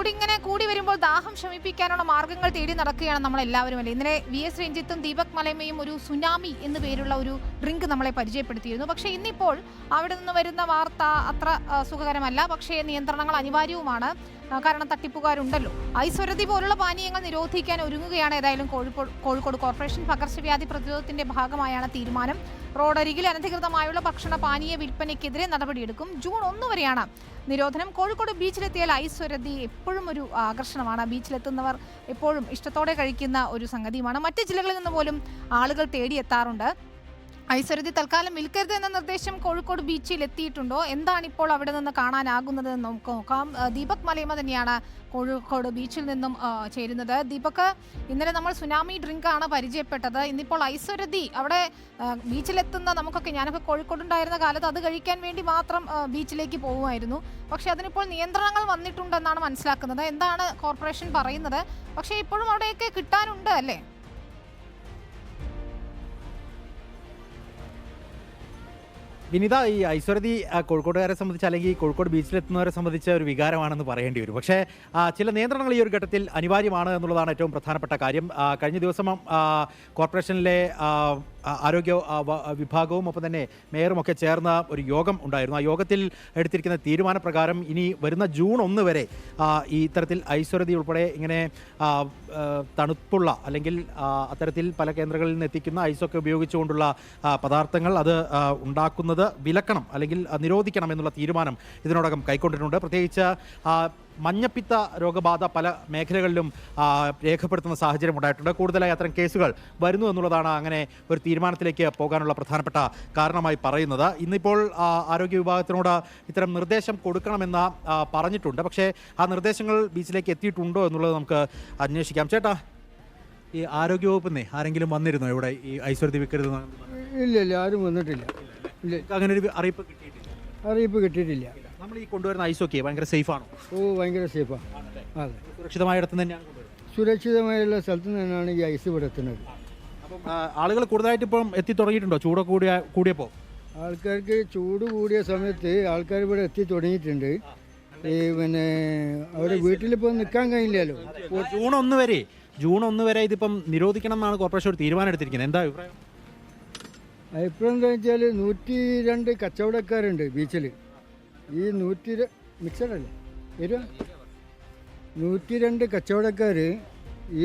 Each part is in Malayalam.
ചൂടിങ്ങനെ കൂടി വരുമ്പോൾ ദാഹം ശമിപ്പിക്കാനുള്ള മാർഗങ്ങൾ തേടി നടക്കുകയാണ് നമ്മൾ എല്ലാവരും അല്ലേ? ഇന്നലെ വി എസ് രഞ്ജിത്തും ദീപക് മലയമ്മയും ഒരു സുനാമി എന്ന് പേരുള്ള ഒരു ഡ്രിങ്ക് നമ്മളെ പരിചയപ്പെടുത്തിയിരുന്നു. പക്ഷേ ഇന്നിപ്പോൾ അവിടെ നിന്ന് വരുന്ന വാർത്ത അത്ര സുഖകരമല്ല. പക്ഷേ നിയന്ത്രണങ്ങൾ അനിവാര്യവുമാണ്. കാരണം തട്ടിപ്പുകാരുണ്ടല്ലോ. ഐസ്വരതി പോലുള്ള പാനീയങ്ങൾ നിരോധിക്കാൻ ഒരുങ്ങുകയാണ് ഏതായാലും കോഴിക്കോട് കോഴിക്കോട് കോർപ്പറേഷൻ. പകർച്ചവ്യാധി പ്രതിരോധത്തിന്റെ ഭാഗമായാണ് തീരുമാനം. റോഡരികിൽ അനധികൃതമായുള്ള ഭക്ഷണ പാനീയ വിൽപ്പനയ്ക്കെതിരെ നടപടിയെടുക്കും. ജൂൺ ഒന്ന് വരെയാണ് നിരോധനം. കോഴിക്കോട് ബീച്ചിലെത്തിയാൽ ഐശ്വര്യതി എപ്പോഴും ഒരു ആകർഷണമാണ്. ബീച്ചിലെത്തുന്നവർ എപ്പോഴും ഇഷ്ടത്തോടെ കഴിക്കുന്ന ഒരു സംഗതിയുമാണ്. മറ്റ് ജില്ലകളിൽ നിന്ന് പോലും ആളുകൾ തേടിയെത്താറുണ്ട്. ഐശ്വര്യതി തൽക്കാലം വിൽക്കരുത് എന്ന നിർദ്ദേശം കോഴിക്കോട് ബീച്ചിൽ എത്തിയിട്ടുണ്ടോ? എന്താണ് ഇപ്പോൾ അവിടെ നിന്ന് കാണാനാകുന്നത് എന്ന് നമുക്ക് നോക്കാം. ദീപക് മലയമ തന്നെയാണ് കോഴിക്കോട് ബീച്ചിൽ നിന്നും ചേരുന്നത്. ദീപക് ഇന്നലെ നമ്മൾ സുനാമി ഡ്രിങ്ക് ആണ് പരിചയപ്പെട്ടത്. ഇന്നിപ്പോൾ ഐശ്വര്യതി അവിടെ ബീച്ചിലെത്തുന്ന നമുക്കൊക്കെ ഞാനൊക്കെ കോഴിക്കോടുണ്ടായിരുന്ന കാലത്ത് അത് കഴിക്കാൻ വേണ്ടി മാത്രം ബീച്ചിലേക്ക് പോകുമായിരുന്നു. പക്ഷേ അതിനിപ്പോൾ നിയന്ത്രണങ്ങൾ വന്നിട്ടുണ്ടെന്നാണ് മനസ്സിലാക്കുന്നത്. എന്താണ് കോർപ്പറേഷൻ പറയുന്നത്? പക്ഷേ ഇപ്പോഴും അവിടെയൊക്കെ കിട്ടാനുണ്ട് അല്ലേ? വിനിത ഈ ഐശ്വരതി കോഴിക്കോട്ടുകാരെ സംബന്ധിച്ച് അല്ലെങ്കിൽ കോഴിക്കോട് ബീച്ചിലെത്തുന്നവരെ സംബന്ധിച്ച ഒരു വികാരമാണെന്ന് പറയേണ്ടി വരും. പക്ഷേ ചില നിയന്ത്രണങ്ങൾ ഈ ഒരു ഘട്ടത്തിൽ അനിവാര്യമാണ് എന്നുള്ളതാണ് ഏറ്റവും പ്രധാനപ്പെട്ട കാര്യം. കഴിഞ്ഞ ദിവസം കോർപ്പറേഷനിലെ ആരോഗ്യ വിഭാഗവും ഒപ്പം തന്നെ മേയറും ഒക്കെ ചേർന്ന ഒരു യോഗം ഉണ്ടായിരുന്നു. ആ യോഗത്തിൽ എടുത്തിരിക്കുന്ന തീരുമാനപ്രകാരം ഇനി വരുന്ന ജൂൺ ഒന്ന് വരെ ഈ ഇത്തരത്തിൽ ഐശ്വര്യതി ഉൾപ്പെടെ ഇങ്ങനെ തണുപ്പുള്ള അല്ലെങ്കിൽ അത്തരത്തിൽ പല കേന്ദ്രങ്ങളിൽ നിന്ന് എത്തിക്കുന്ന ഐസൊക്കെ ഉപയോഗിച്ചുകൊണ്ടുള്ള പദാർത്ഥങ്ങൾ അത് ഉണ്ടാക്കുന്നത് വിലക്കണം അല്ലെങ്കിൽ നിരോധിക്കണം എന്നുള്ള തീരുമാനം ഇതിനോടകം കൈക്കൊണ്ടിട്ടുണ്ട്. പ്രത്യേകിച്ച് മഞ്ഞപ്പിത്ത രോഗബാധ പല മേഖലകളിലും രേഖപ്പെടുത്തുന്ന സാഹചര്യം ഉണ്ടായിട്ടുണ്ട്. കൂടുതലായി അത്തരം കേസുകൾ വരുന്നു എന്നുള്ളതാണ് അങ്ങനെ ഒരു തീരുമാനത്തിലേക്ക് പോകാനുള്ള പ്രധാനപ്പെട്ട കാരണമായി പറയുന്നത്. ഇന്നിപ്പോൾ ആരോഗ്യ വിഭാഗത്തിനോട് ഇത്തരം നിർദ്ദേശം കൊടുക്കണമെന്ന് പറഞ്ഞിട്ടുണ്ട്. പക്ഷേ ആ നിർദ്ദേശങ്ങൾ ബീച്ചിലേക്ക് എത്തിയിട്ടുണ്ടോ എന്നുള്ളത് നമുക്ക് അന്വേഷിക്കാം. ചേട്ടാ ഈ ആരോഗ്യവകുപ്പിന്നേ ആരെങ്കിലും വന്നിരുന്നോ ഇവിടെ ഈ ഐശ്വര്യ വിക്കരുത് ഇല്ല ഇല്ല ആരും വന്നിട്ടില്ല. ഇല്ല. അങ്ങനെ ഒരു അറിയിപ്പ് കിട്ടിയിട്ടില്ല. അറിയിപ്പ് കിട്ടിയിട്ടില്ല. നമ്മൾ ഈ കൊണ്ടുവരുന്ന ഐസ് ഒക്കെ ഭയങ്കര സേഫ് ആണോ ഓ ഭയങ്കര സേഫാണ് അതെ. സുരക്ഷിതമായ ഇടത്ത് തന്നെയാണ് സുരക്ഷിതമായുള്ള സ്ഥലത്ത് നിന്നാണ് ഈ ഐസ് ഇവിടെ എത്തുന്നത്. ആളുകൾ കൂടുതലായിട്ട് ഇപ്പം എത്തി തുടങ്ങിയിട്ടുണ്ടോ? ചൂടൊക്കെ കൂടിയ കൂടിയപ്പോൾ ആൾക്കാർക്ക് ചൂട് കൂടിയ സമയത്ത് ആൾക്കാർ ഇവിടെ എത്തി തുടങ്ങിയിട്ടുണ്ട്. ഈ പിന്നെ അവരെ വീട്ടിലിപ്പോൾ നിൽക്കാൻ കഴിയില്ലല്ലോ. ജൂൺ ഒന്ന് വരെ ജൂൺ ഒന്ന് വരെ ഇതിപ്പം നിരോധിക്കണം എന്നാണ് കോർപ്പറേഷൻ ഒരു തീരുമാനം എടുത്തിരിക്കുന്നത്. എന്താ അഭിപ്രായം? അഭിപ്രായം എന്താ വെച്ചാൽ നൂറ്റി രണ്ട് കച്ചവടക്കാരുണ്ട് ബീച്ചിൽ ഈ നൂറ്റി മിക്സഡല്ലേ വരുവാ നൂറ്റി രണ്ട് കച്ചവടക്കാർ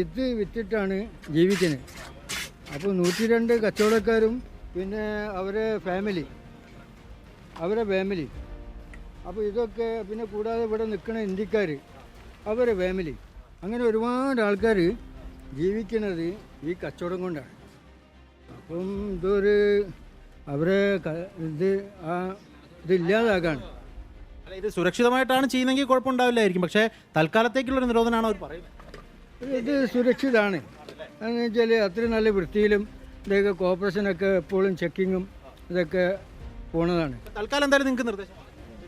ഇത് വിറ്റിട്ടാണ് ജീവിക്കുന്നത്. അപ്പോൾ നൂറ്റി രണ്ട് കച്ചവടക്കാരും പിന്നെ അവരെ ഫാമിലി അവരെ ഫാമിലി അപ്പോൾ ഇതൊക്കെ പിന്നെ കൂടാതെ ഇവിടെ നിൽക്കുന്ന ഇന്ത്യക്കാർ അവരെ ഫാമിലി അങ്ങനെ ഒരുപാട് ആൾക്കാർ ജീവിക്കുന്നത് ഈ കച്ചവടം കൊണ്ടാണ്. അപ്പം ഇതൊരു അവരെ ഇത് ആ ഇതില്ലാതാക്കാണ് ഇത് സുരക്ഷിതമായിട്ടാണ് ചെയ്യുന്നെങ്കിൽ കുഴപ്പമുണ്ടാവില്ലായിരിക്കും. പക്ഷേ തൽക്കാലത്തേക്കുള്ളൊരു നിരോധനമാണ് അവർ പറയുന്നത്. ഇത് സുരക്ഷിതമാണ് എന്ന് വെച്ചാൽ അത്രയും നല്ല വൃത്തിയിലും ഇതൊക്കെ കോപ്പറേഷനൊക്കെ എപ്പോഴും ചെക്കിങ്ങും ഇതൊക്കെ പോണതാണ്. തൽക്കാലം എന്തായാലും നിങ്ങൾക്ക് നിർദ്ദേശം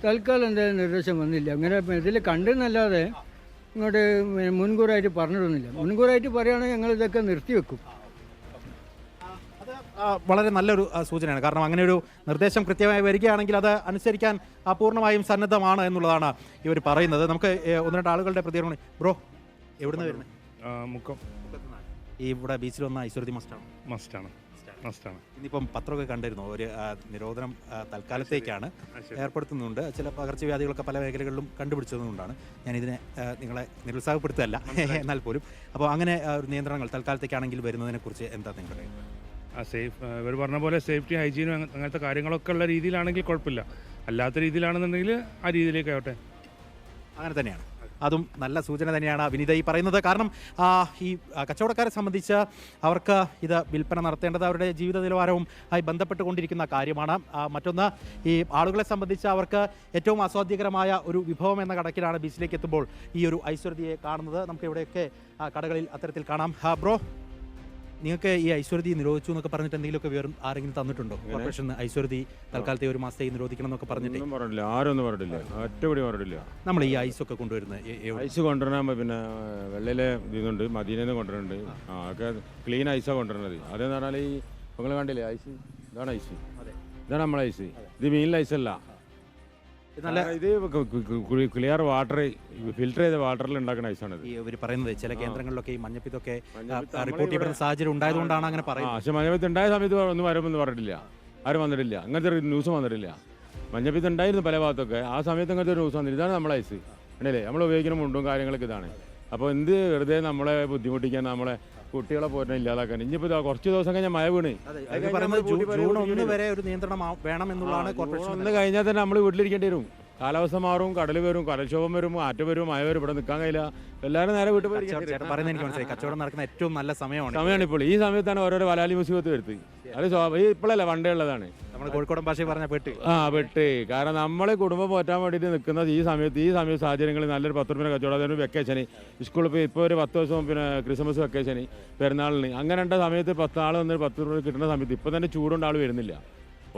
തൽക്കാലം എന്തായാലും നിർദ്ദേശം വന്നില്ല. അങ്ങനെ ഇതിൽ കണ്ടെന്നല്ലാതെ ഇങ്ങോട്ട് മുൻകൂറായിട്ട് പറഞ്ഞിട്ടൊന്നുമില്ല. മുൻകൂറായിട്ട് പറയുകയാണെങ്കിൽ ഞങ്ങൾ ഇതൊക്കെ നിർത്തിവെക്കും. അത് ആ, വളരെ നല്ലൊരു സൂചനയാണ്. കാരണം അങ്ങനെ ഒരു നിർദ്ദേശം കൃത്യമായി വരികയാണെങ്കിൽ അത് അനുസരിക്കാൻ പൂർണമായും സന്നദ്ധമാണ് എന്നുള്ളതാണ് ഇവർ പറയുന്നത്. നമുക്ക് ഒന്ന് രണ്ട് ആളുകളുടെ പ്രതികരണം ബ്രോ എവിടുന്ന് വരുന്നത് മുക്കം. ഈ ഇവിടെ ബീച്ചിൽ വന്ന ഐശ്വര്യ മസ്റ്റാണ്. മസ്റ്റാണ്. മസ്റ്റാണ്. ഇന്നിപ്പം പത്രമൊക്കെ കണ്ടിരുന്നു. ഒരു നിരോധനം തൽക്കാലത്തേക്കാണ് ഏർപ്പെടുത്തുന്നുണ്ട്. ചില പകർച്ചവ്യാധികളൊക്കെ പല മേഖലകളിലും കണ്ടുപിടിച്ചതുകൊണ്ടാണ്. ഞാനിതിനെ ഇതിനെ നിങ്ങളെ നിരുത്സാഹപ്പെടുത്തുകയല്ല. എന്നാൽ പോലും. അപ്പോൾ അങ്ങനെ ഒരു നിയന്ത്രണങ്ങൾ തൽക്കാലത്തേക്കാണെങ്കിൽ വരുന്നതിനെക്കുറിച്ച് എന്താ നിങ്ങളുടെ? ആ സേഫ് ഇവർ പറഞ്ഞ പോലെ സേഫ്റ്റി ഹൈജീനും അങ്ങനത്തെ കാര്യങ്ങളൊക്കെ ഉള്ള രീതിയിലാണെങ്കിൽ കുഴപ്പമില്ല. അല്ലാത്ത രീതിയിലാണെന്നുണ്ടെങ്കിൽ ആ രീതിയിലേക്ക് ആവട്ടെ. അങ്ങനെ തന്നെയാണ്. അതും നല്ല സൂചന തന്നെയാണ് വിനീത ഈ പറയുന്നത്. കാരണം ഈ കച്ചവടക്കാരെ സംബന്ധിച്ച് അവർക്ക് ഇത് വിൽപ്പന നടത്തേണ്ടത് അവരുടെ ജീവിത നിലവാരവും ആയി ബന്ധപ്പെട്ടുകൊണ്ടിരിക്കുന്ന കാര്യമാണ്. മറ്റൊന്ന് ഈ ആളുകളെ സംബന്ധിച്ച് അവർക്ക് ഏറ്റവും ആസ്വാദ്യകരമായ ഒരു വിഭവം എന്ന കടക്കിലാണ് ബീച്ചിലേക്ക് എത്തുമ്പോൾ ഈ ഒരു ഐശ്വര്യയെ കാണുന്നത്. നമുക്ക് ഇവിടെയൊക്കെ കടകളിൽ അത്തരത്തിൽ കാണാം. ബ്രോ? നിങ്ങൾക്ക് ഈ ഐശ്വര്യതി നിരോധിച്ചു എന്നൊക്കെ പറഞ്ഞിട്ട് എന്തെങ്കിലുമൊക്കെ വിവരം ആരെങ്കിലും തന്നിട്ടുണ്ടോ? കോർപ്പറേഷൻ ഐശ്വര്യതി തൽക്കാലത്തെ ഒരു മാസത്തേക്ക് നിരോധിക്കണം എന്നൊക്കെ പറഞ്ഞിട്ട്. പറഞ്ഞില്ല. ആരും ഒന്നും പറഞ്ഞില്ല ഒറ്റപടി പറഞ്ഞില്ല നമ്മൾ ഈ ഐസ് ഒക്കെ കൊണ്ടുവരുന്നത് ഐസ് കൊണ്ടുവരണ പിന്നെ വെള്ളയിലെ ഇതുണ്ട് മദീനെ കൊണ്ടുവരുന്നുണ്ട്. ആ. ഒക്കെ ക്ലീൻ ഐസാണ് കൊണ്ടുവരുന്നത്. അതെന്ന് പറഞ്ഞാൽ ഈ നിങ്ങൾ കണ്ടില്ലേ ഐസ്? ഇതാണ് ഐസ്. ഇതാണ് നമ്മളെ ഐസ്. ഇത് മീനിലെ ഐസല്ല. നല്ല ഇത് ക്ലിയർ വാട്ടർ ഫിൽട്ടർ ചെയ്ത വാട്ടറിൽ ഉണ്ടാക്കുന്ന ഐസാണ് ഈ ഇവർ പറയുന്നത് ചില കേന്ദ്രങ്ങളിലൊക്കെ ഈ മഞ്ഞപ്പിത്തൊക്കെ റിപ്പോർട്ട് ചെയ്യപ്പെടുന്ന സാഹചര്യം ഉണ്ടായതുകൊണ്ടാണ് അങ്ങനെ പറയുന്നത്. പക്ഷെ മഞ്ഞപ്പിത്ത് ഉണ്ടായ സമയത്ത് ഒന്നും വരുമെന്ന് പറഞ്ഞിട്ടില്ല. ആരും വന്നിട്ടില്ല. അങ്ങനത്തെ ഒരു ന്യൂസ് വന്നിട്ടില്ല. മഞ്ഞപ്പിത്ത് ഉണ്ടായിരുന്നു പല ഭാഗത്തൊക്കെ. ആ സമയത്ത് അങ്ങനത്തെ ഒരു ന്യൂസ് വന്നില്ല. ഇതാണ് നമ്മളെ ഐസ്. ഉണ്ടല്ലേ നമ്മൾ ഉപയോഗിക്കുന്ന മുണ്ടും കാര്യങ്ങളൊക്കെ ഇതാണ്. അപ്പോൾ എന്ത് വെറുതെ നമ്മളെ ബുദ്ധിമുട്ടിക്കാൻ നമ്മളെ കുട്ടികളെ പോരുന്ന ഇല്ലാതാക്കാൻ? ഇനിയിപ്പോൾ കുറച്ച് ദിവസം കഴിഞ്ഞാൽ മഴ വീണ്. ജൂൺ ഒന്ന് വരെ ഒരു നിയന്ത്രണം വേണം എന്നുള്ളതാണ് കോർപ്പറേഷൻ ഒന്ന് കഴിഞ്ഞാൽ തന്നെ നമ്മൾ വീട്ടിലിരിക്കേണ്ടി വരും. കാലാവസ്ഥ മാറും കടൽ വരും കടൽക്ഷോഭം വരും ആറ്റ് വരും മഴ വരും ഇവിടെ നിൽക്കാൻ കഴിയില്ല. എല്ലാവരും നേരെ വീട്ടിൽ പോയി കച്ചവടം- ചേട്ടൻ പറയുന്നത് എനിക്ക് മനസ്സിലായി. കച്ചവടം നടക്കുന്ന ഏറ്റവും നല്ല സമയമാണ് സമയമാണ് ഇപ്പോൾ. ഈ സമയത്താണ് ഓരോരോ വലാലി മുസീബത്ത് വരുത്തി. അത് ഇപ്പോഴല്ല വണ്ടേ ഉള്ളതാണ്. നമ്മൾ കോഴിക്കോടൻ ഭാഷയിൽ പറഞ്ഞ പെട്ട്. ആ പെട്ടി. കാരണം നമ്മളെ കുടുംബം പോറ്റാൻ വേണ്ടിയിട്ട് നിൽക്കുന്ന ഈ സമയത്ത് ഈ സമയ സാഹചര്യങ്ങളിൽ നല്ലൊരു പത്ത് രൂപ കച്ചവടം അതൊരു വെക്കേഷന് സ്കൂളിൽ പോയി ഇപ്പോൾ ഒരു പത്ത് ദിവസം പിന്നെ ക്രിസ്മസ് വെക്കേഷന് പെരുന്നാളിന്. അങ്ങനെ ഉണ്ട സമയത്ത് പത്ത് ആൾ വന്ന് പത്ത് രൂപ കിട്ടുന്ന സമയത്ത് ഇപ്പോൾ തന്നെ ചൂടുകൊണ്ട് ആൾ വരുന്നില്ല.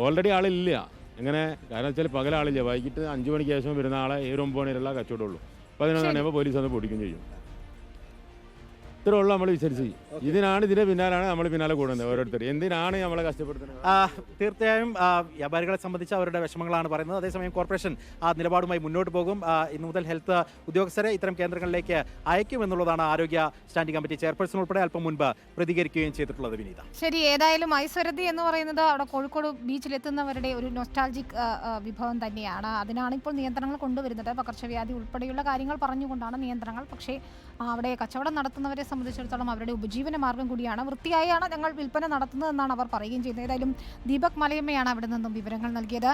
ഓൾറെഡി ആളില്ല അങ്ങനെ കാരണം വെച്ചാൽ പകലാളില്ല? വൈകിട്ട് അഞ്ച് മണിക്ക് ശേഷം വരുന്ന ആളെ ഏഴ് ഒരു ഒമ്പത് മണിയിലുള്ള കച്ചവടമുള്ളൂ പതിനൊന്ന് മണിയാകുമ്പോൾ പോലീസ് വന്ന് പൊടിക്കുകയും ചെയ്യും. ഇത്രേ ഉള്ളൂ നമ്മൾ വിചാരിച്ചു ഇതിനാണ് ഇതിന്റെ പിന്നാലാണ് നമ്മൾ പിന്നാലെ കൂടുന്നത് ഓരോരുത്തർ എന്തിനാണ് നമ്മളെ കഷ്ടപ്പെടുത്തുന്നത്? ആ, തീർച്ചയായും വ്യാപാരികളെ സംബന്ധിച്ച് അവരുടെ വിഷമങ്ങളാണ് പറയുന്നത്. അതേസമയം കോർപ്പറേഷൻ ആ നിലപാടുമായി മുന്നോട്ട് പോകും. ഇന്ന് മുതൽ ഹെൽത്ത് ഉദ്യോഗസ്ഥരെ ഇത്തരം കേന്ദ്രങ്ങളിലേക്ക് അയക്കും എന്നുള്ളതാണ് ആരോഗ്യ സ്റ്റാൻഡിംഗ് കമ്മിറ്റി ചെയർപേഴ്സൺ ഉൾപ്പെടെ അല്പം മുൻപ് പ്രതികരിക്കുകയും ചെയ്തിട്ടുള്ളത് വിനീത. ശരി ഏതായാലും ഐശ്വരതി എന്ന് പറയുന്നത് അവിടെ കോഴിക്കോട് ബീച്ചിലെത്തുന്നവരുടെ ഒരു നൊസ്റ്റാൾജിക് വിഭവം തന്നെയാണ്. അതിനാണ് ഇപ്പോൾ നിയന്ത്രണങ്ങൾ കൊണ്ടുവരുന്നത്. പകർച്ചവ്യാധി ഉൾപ്പെടെയുള്ള കാര്യങ്ങൾ പറഞ്ഞുകൊണ്ടാണ് നിയന്ത്രണങ്ങൾ. പക്ഷേ അവിടെ കച്ചവടം നടത്തുന്നവരെ സംബന്ധിച്ചിടത്തോളം അവരുടെ ഉപജീവന മാർഗം കൂടിയാണ്. വൃത്തിയായാണ് ഞങ്ങൾ വിൽപ്പന നടത്തുന്നതെന്നാണ് അവർ പറയുകയും ചെയ്യുന്നത്. ഏതായാലും ദീപക് മലയമ്മയാണ് അവിടെ നിന്നും വിവരങ്ങൾ നൽകിയത്.